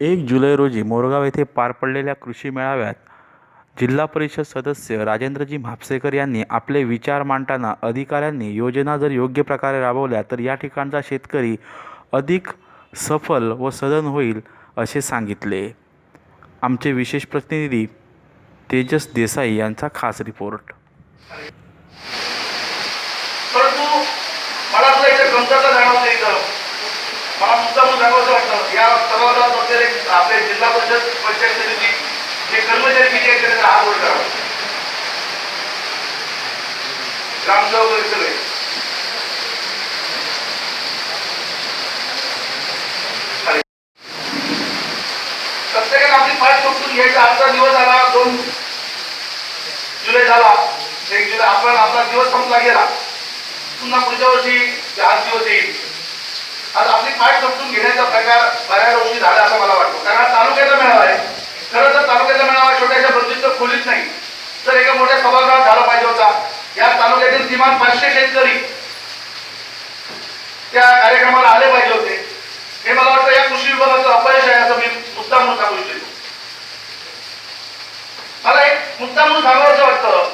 एक जुलै रोजी मोरगाव येथे पार पडलेल्या कृषी मेळाव्यात जिल्हा परिषद सदस्य राजेंद्रजी म्हापसेकर यांनी आपले विचार मांडताना अधिकाऱ्यांनी योजना जर योग्य प्रकारे राबवल्या तर या ठिकाणचा शेतकरी अधिक सफल व सदन होईल असे सांगितले. आमचे विशेष प्रतिनिधी तेजस देसाई यांचा खास रिपोर्ट परंतु मला सुद्धा इथे कमतरता जाणवते इथं मला मुद्दा म्हणून सांगावं त्या सभागृहात आपले जिल्हा परिषद पंचायत समिती हे कर्मचारी किती आहेत त्यांचा हात करावा ग्रामसेवक वगैरे सगळे प्रत्येकाने आपली पाठ सोडून घ्यायचा आजचा दिवस आला दोन जुलै झाला एक जुलै आपण आपला दिवस संपला गेला. पुन्हा पुढच्या वर्षी ते दिवस येईल. आज आपली पाठ समजून घेण्याचा प्रकार बऱ्याच वर्षी झाला असं मला वाटतं. कारण हा तालुक्याचा मेळावा आहे. खरं तर तालुक्याचा मेळावा छोट्याशा बंदिस्त खोलीत नाही. तर एका मोठ्या सभागृहात झाला पाहिजे होता. या तालुक्यातील किमान पाचशे शेतकरी त्या कार्यक्रमाला आले पाहिजे होते. हे मला वाटतं या कृषी विभागाचं अपयश आहे असं मी मुद्दा म्हणून सांगू इच्छितो. मला एक मुद्दा म्हणून सांगावं वाटतं.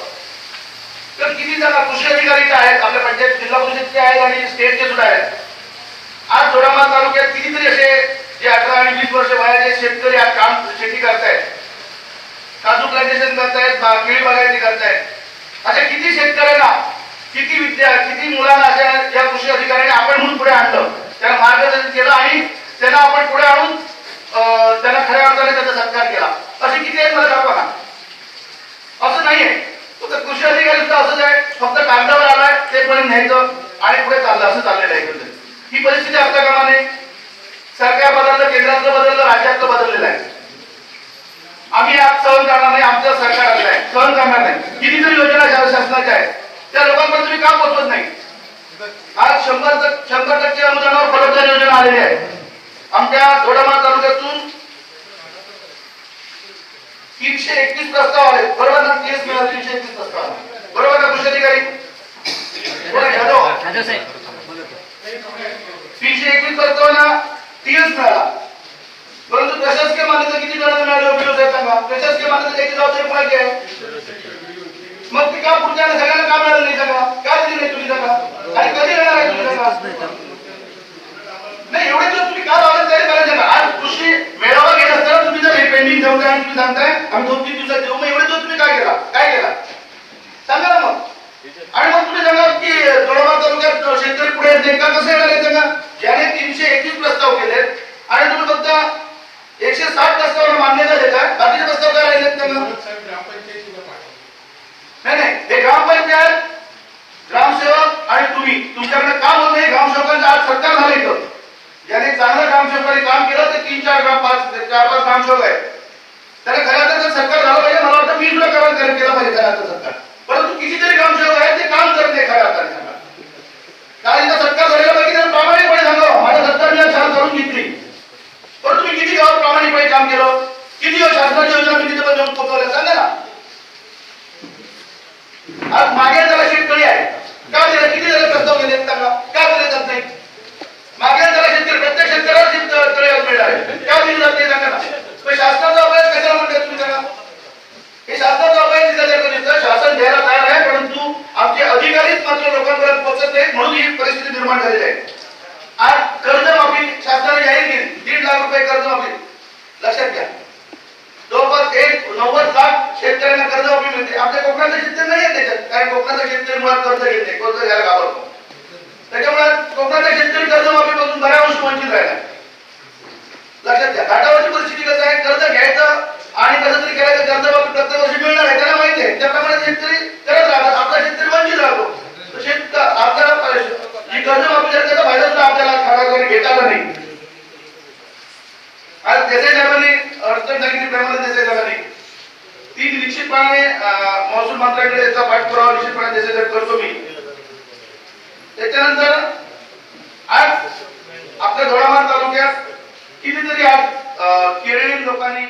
तर किती जण कृषी अधिकारी आहेत? आपल्या पंचायत जिल्हा परिषदचे आहेत आणि स्टेटचे सुद्धा आहेत. आज जोडामा तालुक्यात कितीतरी असे जे अठरा आणि वीस वर्ष वयाचे शेतकरी आज काम शेती करतायत. काजू प्लांटेशन करतायत केळी बागायती करतायत. अशा किती शेतकऱ्यांना किती विद्या किती मुलांना अशा या कृषी अधिकाऱ्यांनी आपण म्हणून पुढे आणलं. त्यांना मार्गदर्शन केलं आणि त्यांना आपण पुढे आणून अं, त्यांना खऱ्या अर्थाने त्याचा सत्कार केला. असे किती आहेत मला दाखवा ना. असं नाहीये. फक्त कृषी अधिकारी सुद्धा असंच आहे. फक्त कागदावर आलाय ते पण न्यायचं आणि पुढे चाललं असं चाललेलं आहे ही परिस्थिती आपल्या कामाने सरकार बदललं केंद्रातलं बदललं राज्यातलं बदललेलं आहे. आम्ही आज सहन करणार नाही आमचं सरकार आलेलं आहे. सहन करणार नाही. कितीतरी योजना शा- शासनाच्या आहेत त्या लोकांपर्यंत तुम्ही का पोहोचवत नाही? आज शंभर टक्के शंभर टक्के अनुदानावर फलकदार योजना आलेली आहे. आमच्या दोडामार तालुक्यातून तीनशे एकतीस प्रस्ताव आले. बरोबर ना? तीस मिळाले तीनशे एकतीस प्रस्ताव बरोबर ना कृषी अधिकारी? तीनशे एकवीस प्रस्तावांना तीनच मिळाला परंतु प्रशासकीय मान्यता किती जणांना मिळाली उपयोग आहे सांगा? प्रशासकीय मान्यता त्याची जबाबदारी कोणाची आहे? मग ते का पुढच्या सगळ्यांना का मिळालं नाही सांगा? का दिली नाही तुम्ही सांगा? आणि कधी येणार आहे तुम्ही सांगा? नाही एवढे दिवस तुम्ही का लावले तयारी करायचं? ना आज कृषी मेळावा घेत असताना तुम्ही जर हे पेंडिंग ठेवताय आणि तुम्ही सांगताय? आम्ही दोन तीन दिवसात देऊ मग एवढे दिवस तुम्ही काय केला काय केला सांगा ना मग आणि मग तुम्ही सांगा की दोडामार तालुक्यात शेतकरी पुढे येत नाही का कसं येणार आहे सांगा ज्याने तीनशे एकवीस प्रस्ताव केले आणि तुम्ही फक्त एकशे साठ प्रस्तावांना मान्यता देताय बाकीचे प्रस्ताव काय राहिलेत सांगा नाही नाही हे ग्रामपंचायत ग्रामसेवक आणि तुम्ही तुमच्याकडे काम होत नाही ग्रामसेवकांचं आज सरकार झालं इथं. ज्याने चांगलं ग्रामसेवकांनी काम केलं ते तीन चार ग्राम पाच चार पाच ग्रामसेवक आहेत त्याला खऱ्या अर्थाचं सरकार झालं पाहिजे मला वाटतं मी सुद्धा काम केलं केलं पाहिजे खऱ्या अर्थाचं सरकार परंतु कितीतरी ग्रामसेवक आहेत ते काम करत नाही खऱ्या अर्थाने सांगा कारण इथं सरकार झालेलं पाहिजे त्यांना प्रामाणिकपणे सांगावं माझ्या सरकारने आज शाळा चालून घेतली परंतु मी किती गावात प्रामाणिकपणे काम केलं किती शासनाच्या योजना मी तिथे पण जाऊन पोहोचवल्या सांगा ना आज मागे त्याला शेतकरी आहे का दिले किती जण प्रस्ताव गेले सांगा का दिले जात नाही मागे त्याला शेतकरी प्रत्येक शेतकऱ्याला शेत- तळी आज मिळणार आहे का दिली जात नाही सांगा ना पण शासनाचा अभ्यास कशाला म्हणतात तुम्ही सांगा हे शासनाचा अभ्यास दिसत दिसतं शासन द्यायला तयार आहे परंतु आमचे अधिकारीच मात्र लोकांपर्यंत पोहोचत नाहीत म्हणून ही परिस्थिती निर्माण झालेले आहे आज कर्जमाफी शासनाने जाहीर केली. दीड लाख रुपये कर्जमाफी. लक्षात घ्या. जवळपास एक नव्वद लाख शेतकऱ्यांना कर्जमाफी मिळते. आपल्या कोकणातले शेतकरी नाही आहेत त्याच्यात. कारण कोकणातले शेतकरी मुळात कर्ज घेत नाही. कर्ज घ्यायला घाबरतो? त्याच्यामुळे कोकणातले शेतकरी कर्जमाफीपासून बऱ्याच वर्ष वंचित राहिला लक्षात घ्या घाटावरची परिस्थिती कसं आहे कर्ज घ्यायचं आणि कसं तरी करायचं कर्जमाफी प्रत्येक वर्षी मिळणार आहे त्याला माहिती आहे त्याप्रमाणे शेतकरी करत राहतात आपला शेतकरी वंचित राहतो तर शेत आपल्याला ही कर्जमाफी जर त्याचा फायदा सुद्धा आपल्याला खरा घेता आला नाही आज अडचण साहेबांनी अडचण सांगितल्याप्रमाणे देसाई ती निश्चितपणे महसूल मंत्र्याकडे याचा पाठपुरावा निश्चितपणे देसाई करतो मी. त्याच्यानंतर आज आपल्या धोळामार तालुक्यात कितीतरी आज अं, केरळी लोकांनी